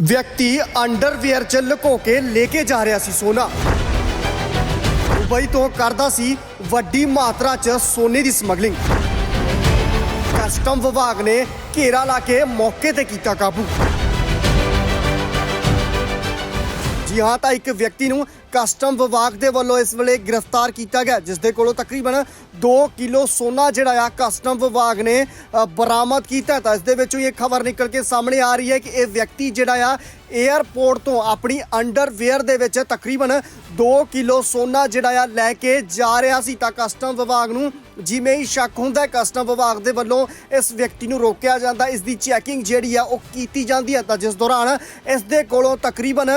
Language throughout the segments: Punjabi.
ਵਿਅਕਤੀ ਅੰਡਰਵੀਅਰ 'ਚ ਲੁਕੋ ਕੇ ਲੈ ਕੇ ਜਾ ਰਿਹਾ ਸੀ ਸੋਨਾ। ਦੁਬਈ ਤੋਂ ਕਰਦਾ ਸੀ ਵੱਡੀ ਮਾਤਰਾ 'ਚ ਸੋਨੇ ਦੀ ਸਮਗਲਿੰਗ। ਕਸਟਮ ਵਿਭਾਗ ਨੇ ਘੇਰਾ ਲਾ ਕੇ ਮੌਕੇ ਤੇ ਕੀਤਾ ਕਾਬੂ। ਜੀ ਹਾਂ, ਤਾਂ ਇੱਕ ਵਿਅਕਤੀ ਨੂੰ ਕਸਟਮ ਵਿਭਾਗ ਦੇ ਵੱਲੋਂ ਇਸ ਵੇਲੇ ਗ੍ਰਿਫਤਾਰ ਕੀਤਾ ਗਿਆ, ਜਿਸ ਦੇ ਕੋਲੋਂ ਤਕਰੀਬਨ 2 ਕਿਲੋ ਸੋਨਾ ਜਿਹੜਾ ਆ ਕਸਟਮ ਵਿਭਾਗ ਨੇ ਬਰਾਮਦ ਕੀਤਾ ਤਾਂ ਇਸ ਦੇ ਵਿੱਚੋਂ ਇਹ ਖਬਰ ਨਿਕਲ ਕੇ ਸਾਹਮਣੇ ਆ ਰਹੀ ਹੈ ਕਿ ਇਹ ਵਿਅਕਤੀ ਜਿਹੜਾ ਆ 에ਅਰਪੋਰਟ ਤੋਂ ਆਪਣੀ ਅੰਡਰਵੇਅਰ ਦੇ ਵਿੱਚ ਤਕਰੀਬਨ 2 ਕਿਲੋ ਸੋਨਾ ਜਿਹੜਾ ਆ ਲੈ ਕੇ ਜਾ ਰਿਹਾ ਸੀ। ਤਾਂ ਕਸਟਮ ਵਿਭਾਗ ਨੂੰ ਜਿਵੇਂ ਹੀ ਸ਼ੱਕ ਹੁੰਦਾ ਕਸਟਮ ਵਿਭਾਗ ਦੇ ਵੱਲੋਂ ਇਸ ਵਿਅਕਤੀ ਨੂੰ ਰੋਕਿਆ ਜਾਂਦਾ ਇਸ ਦੀ ਚੈਕਿੰਗ ਜਿਹੜੀ ਆ ਉਹ ਕੀਤੀ ਜਾਂਦੀ ਹੈ। ਤਾਂ ਜਿਸ ਦੌਰਾਨ ਇਸ ਦੇ ਕੋਲੋਂ ਤਕਰੀਬਨ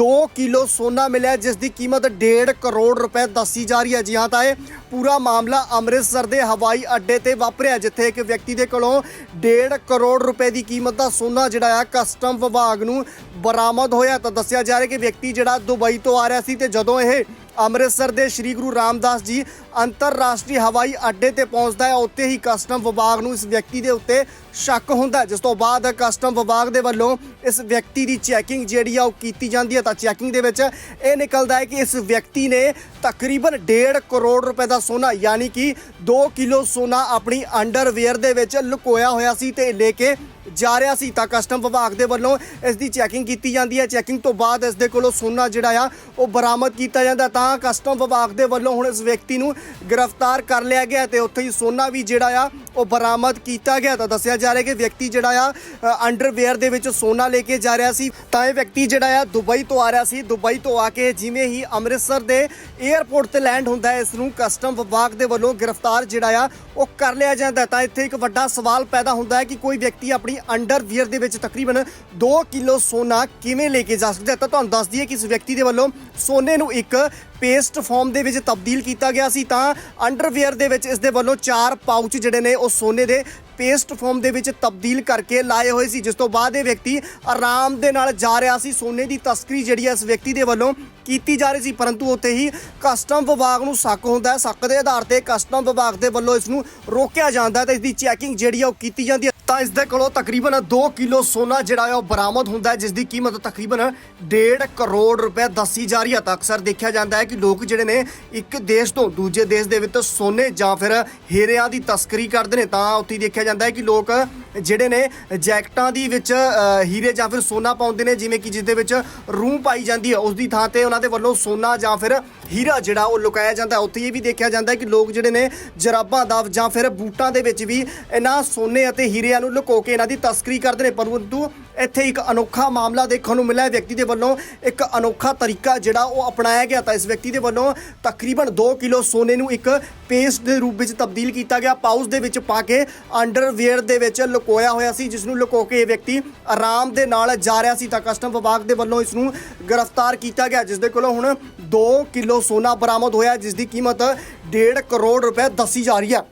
2 ਕਿਲੋ ਸੋਨਾ ਮਿਲਿਆ, ਜਿਸ ਦੀ ਕੀਮਤ 1.5 ਕਰੋੜ ਰੁਪਏ ਦੱਸੀ ਜਾ ਰਹੀ ਹੈ। ਜੀ ਹਾਂ, ਤਾਂ ਇਹ ਪੂਰਾ ਮਾਮਲਾ ਅੰਮ੍ਰਿਤਸਰ ਦੇ ਹਵਾਈ ਅੱਡੇ ਤੇ ਵਾਪਰਿਆ, ਜਿੱਥੇ ਇੱਕ ਵਿਅਕਤੀ ਦੇ ਕੋਲੋਂ 1.5 ਕਰੋੜ ਰੁਪਏ ਦੀ ਕੀਮਤ ਦਾ ਸੋਨਾ ਜਿਹੜਾ ਆ, ਕਸਟਮ ਵਿਭਾਗ ਨੂੰ ਬਰਾਮਦ ਹੋਇਆ। ਤਾਂ ਦੱਸਿਆ ਜਾ ਰਿਹਾ ਕਿ ਵਿਅਕਤੀ ਜਿਹੜਾ ਦੁਬਈ ਤੋਂ ਆ ਰਿਹਾ ਸੀ ਤੇ ਜਦੋਂ ਇਹ ਅੰਮ੍ਰਿਤਸਰ ਦੇ ਸ੍ਰੀ ਗੁਰੂ ਰਾਮਦਾਸ ਜੀ ਅੰਤਰਰਾਸ਼ਟਰੀ ਹਵਾਈ ਅੱਡੇ ਤੇ ਪਹੁੰਚਦਾ ਹੈ। ਉੱਥੇ ਹੀ ਕਸਟਮ ਵਿਭਾਗ ਨੂੰ ਇਸ ਵਿਅਕਤੀ ਦੇ ਉੱਤੇ ਸ਼ੱਕ ਹੁੰਦਾ ਜਿਸ ਤੋਂ ਬਾਅਦ ਕਸਟਮ ਵਿਭਾਗ ਦੇ ਵੱਲੋਂ ਇਸ ਵਿਅਕਤੀ ਦੀ ਚੈਕਿੰਗ ਜਿਹੜੀ ਆ ਉਹ ਕੀਤੀ ਜਾਂਦੀ ਹੈ। ਤਾਂ ਚੈਕਿੰਗ ਦੇ ਵਿੱਚ ਇਹ ਨਿਕਲਦਾ ਹੈ ਕਿ ਇਸ ਵਿਅਕਤੀ ਨੇ ਤਕਰੀਬਨ 1.5 ਕਰੋੜ ਰੁਪਏ ਦਾ ਸੋਨਾ, ਯਾਨੀ ਕਿ 2 ਕਿਲੋ ਸੋਨਾ ਆਪਣੀ ਅੰਡਰਵੇਅਰ ਦੇ ਵਿੱਚ ਲੁਕੋਇਆ ਹੋਇਆ ਸੀ ਤੇ ਲੈ ਕੇ ਜਾ ਰਿਹਾ ਸੀ। ਤਾਂ ਕਸਟਮ ਵਿਭਾਗ ਦੇ ਵੱਲੋਂ ਇਸ ਦੀ ਚੈਕਿੰਗ ਕੀਤੀ ਜਾਂਦੀ ਹੈ। ਚੈਕਿੰਗ ਤੋਂ ਬਾਅਦ ਇਸ ਦੇ ਕੋਲੋਂ ਸੋਨਾ ਜਿਹੜਾ ਆ ਉਹ ਬਰਾਮਦ ਕੀਤਾ ਜਾਂਦਾ ਤਾਂ ਕਸਟਮ ਵਿਭਾਗ ਦੇ ਵੱਲੋਂ ਹੁਣ ਇਸ ਵਿਅਕਤੀ ਨੂੰ ਗ੍ਰਿਫਤਾਰ ਕਰ ਲਿਆ ਗਿਆ ਤੇ ਉੱਥੇ ਹੀ ਸੋਨਾ ਵੀ ਜਿਹੜਾ ਆ ਉਹ ਬਰਾਮਦ ਕੀਤਾ ਗਿਆ ਤਾਂ ਦੱਸਿਆ ਜਾ ਰਿਹਾ ਕਿ ਵਿਅਕਤੀ ਜਿਹੜਾ ਆ ਅੰਡਰਵੇਅਰ ਦੇ ਵਿੱਚ ਸੋਨਾ ਲੈ ਕੇ ਜਾ ਰਿਹਾ ਸੀ। ਤਾਂ ਇਹ ਵਿਅਕਤੀ ਜਿਹੜਾ ਆ, ਦੁਬਈ ਤੋਂ ਆ ਰਿਹਾ ਸੀ। ਦੁਬਈ ਤੋਂ ਆ ਕੇ ਜਿਵੇਂ ਹੀ ਅੰਮ੍ਰਿਤਸਰ ਦੇ 에ਅਰਪੋਰਟ ਤੇ ਲੈਂਡ ਹੁੰਦਾ ਹੈ, ਇਸ ਨੂੰ ਕਸਟਮ ਵਿਭਾਗ ਦੇ ਵੱਲੋਂ ਗ੍ਰਿਫਤਾਰ ਜਿਹੜਾ ਆ, ਉਹ ਕਰ ਲਿਆ ਜਾਂਦਾ ਤਾਂ ਇੱਥੇ ਇੱਕ ਵੱਡਾ ਸਵਾਲ ਪੈਦਾ ਹੁੰਦਾ ਹੈ ਕਿ ਕੋਈ ਵਿਅਕਤੀ ਆਪਣੀ ਅੰਡਰਵੀਅਰ ਦੇ ਵਿੱਚ ਤਕਰੀਬਨ 2 ਕਿਲੋ ਸੋਨਾ ਕਿਵੇਂ ਲੈ ਕੇ ਜਾ ਸਕਦਾ ਹੈ? ਤਾਂ ਤੁਹਾਨੂੰ ਦੱਸ ਦਈਏ ਕਿ ਇਸ ਵਿਅਕਤੀ ਦੇ ਵੱਲੋਂ ਸੋਨੇ ਨੂੰ ਇੱਕ ਪੇਸਟ ਫਾਰਮ ਦੇ ਵਿੱਚ ਤਬਦੀਲ ਕੀਤਾ ਗਿਆ ਸੀ। ਤਾਂ ਅੰਡਰਵੀਅਰ ਦੇ ਵਿੱਚ ਇਸ ਦੇ ਵੱਲੋਂ ਚਾਰ ਪਾਊਚ ਜਿਹੜੇ ਨੇ ਉਹ ਸੋਨੇ ਦੇ ਪੇਸਟ ਫਾਰਮ ਦੇ ਵਿੱਚ ਤਬਦੀਲ ਕਰਕੇ ਲਾਏ ਹੋਏ ਸੀ, ਜਿਸ ਤੋਂ ਬਾਅਦ ਇਹ ਵਿਅਕਤੀ ਆਰਾਮ ਦੇ ਨਾਲ ਜਾ ਰਿਹਾ ਸੀ। ਸੋਨੇ ਦੀ ਤਸਕਰੀ ਜਿਹੜੀ ਹੈ ਇਸ ਵਿਅਕਤੀ ਦੇ ਵੱਲੋਂ ਕੀਤੀ ਜਾ ਰਹੀ ਸੀ, ਪਰੰਤੂ ਉੱਥੇ ਹੀ ਕਸਟਮ ਵਿਭਾਗ ਨੂੰ ਸ਼ੱਕ ਹੁੰਦਾ ਹੈ। ਸ਼ੱਕ ਦੇ ਆਧਾਰ ਤੇ ਕਸਟਮ ਵਿਭਾਗ ਦੇ ਵੱਲੋਂ ਇਸ ਨੂੰ ਰੋਕਿਆ ਜਾਂਦਾ ਹੈ ਤੇ ਇਸ ਦੀ ਚੈਕਿੰਗ ਜਿਹੜੀ ਆ ਉਹ ਕੀਤੀ ਜਾਂਦੀ ਹੈ। ਤਾਂ ਇਸ ਦੇ ਕੋਲੋਂ ਤਕਰੀਬਨ 2 ਕਿਲੋ ਸੋਨਾ ਜਿਹੜਾ ਹੈ ਉਹ ਬਰਾਮਦ ਹੁੰਦਾ ਹੈ, ਜਿਸ ਦੀ ਕੀਮਤ ਤਕਰੀਬਨ 1.5 ਕਰੋੜ ਰੁਪਏ ਦੱਸੀ ਜਾ ਰਹੀ ਹੈ। ਤਾਂ ਅਕਸਰ ਦੇਖਿਆ ਜਾਂਦਾ ਹੈ ਕਿ ਲੋਕ ਜਿਹੜੇ ਨੇ ਇੱਕ ਦੇਸ਼ ਤੋਂ ਦੂਜੇ ਦੇਸ਼ ਦੇ ਵਿੱਚ ਸੋਨੇ ਜਾਂ ਫਿਰ ਹੀਰਿਆਂ ਦੀ ਤਸਕਰੀ ਕਰਦੇ ਨੇ। ਤਾਂ ਉੱਥੇ ਦੇਖਿਆ ਜਾਂਦਾ ਹੈ ਕਿ ਲੋਕ ਜਿਹੜੇ ਨੇ ਜੈਕਟਾਂ ਦੀ ਵਿੱਚ ਹੀਰੇ ਜਾਂ ਫਿਰ ਸੋਨਾ ਪਾਉਂਦੇ ਨੇ, ਜਿਵੇਂ ਕਿ ਜਿਸ ਦੇ ਵਿੱਚ ਰੂੰ ਪਾਈ ਜਾਂਦੀ ਹੈ ਉਸ ਦੀ ਥਾਂ ਤੇ ਉਹਨਾਂ ਦੇ ਵੱਲੋਂ ਸੋਨਾ ਜਾਂ ਫਿਰ ਹੀਰਾ ਜਿਹੜਾ ਉਹ ਲੁਕਾਇਆ ਜਾਂਦਾ ਉੱਥੇ ਇਹ ਵੀ ਦੇਖਿਆ ਜਾਂਦਾ ਕਿ ਲੋਕ ਜਿਹੜੇ ਨੇ ਜਰਾਬਾਂ ਦਾ ਜਾਂ ਫਿਰ ਬੂਟਾਂ ਦੇ ਵਿੱਚ ਵੀ ਇਹਨਾਂ ਸੋਨੇ ਅਤੇ ਹੀਰਿਆਂ ਨੂੰ ਲੁਕੋ ਕੇ ਇਹਨਾਂ ਦੀ ਤਸਕਰੀ ਕਰਦੇ ਨੇ। ਪਰੰਤੂ ਇੱਥੇ ਇੱਕ ਅਨੋਖਾ ਮਾਮਲਾ ਦੇਖਣ ਨੂੰ ਮਿਲਿਆ। ਵਿਅਕਤੀ ਦੇ ਵੱਲੋਂ ਇੱਕ ਅਨੋਖਾ ਤਰੀਕਾ ਜਿਹੜਾ ਉਹ ਅਪਣਾਇਆ ਗਿਆ ਤਾਂ ਇਸ ਵਿਅਕਤੀ ਦੇ ਵੱਲੋਂ ਤਕਰੀਬਨ 2 ਕਿਲੋ ਸੋਨੇ ਨੂੰ ਇੱਕ ਪੇਸਟ ਦੇ ਰੂਪ ਵਿੱਚ ਤਬਦੀਲ ਕੀਤਾ ਗਿਆ। ਪਾਊਸ ਦੇ ਵਿੱਚ ਪਾ ਕੇ ਅੰਡਰਵੇਅਰ ਦੇ ਵਿੱਚ ਲੁਕੋਇਆ ਹੋਇਆ ਸੀ, ਜਿਸ ਨੂੰ ਲੁਕੋ ਕੇ ਇਹ ਵਿਅਕਤੀ ਆਰਾਮ ਦੇ ਨਾਲ ਜਾ ਰਿਹਾ ਸੀ ਤਾਂ ਕਸਟਮ ਵਿਭਾਗ ਦੇ ਵੱਲੋਂ ਇਸ ਨੂੰ ਗ੍ਰਿਫਤਾਰ ਕੀਤਾ ਗਿਆ ਜਿਸ ਦੇ ਕੋਲੋਂ ਹੁਣ 2 ਕਿਲੋ ਸੋਨਾ ਬਰਾਮਦ ਹੋਇਆ ਜਿਸ ਦੀ ਕੀਮਤ 1.5 ਕਰੋੜ ਰੁਪਏ ਦੱਸੀ ਜਾ ਰਹੀ ਹੈ।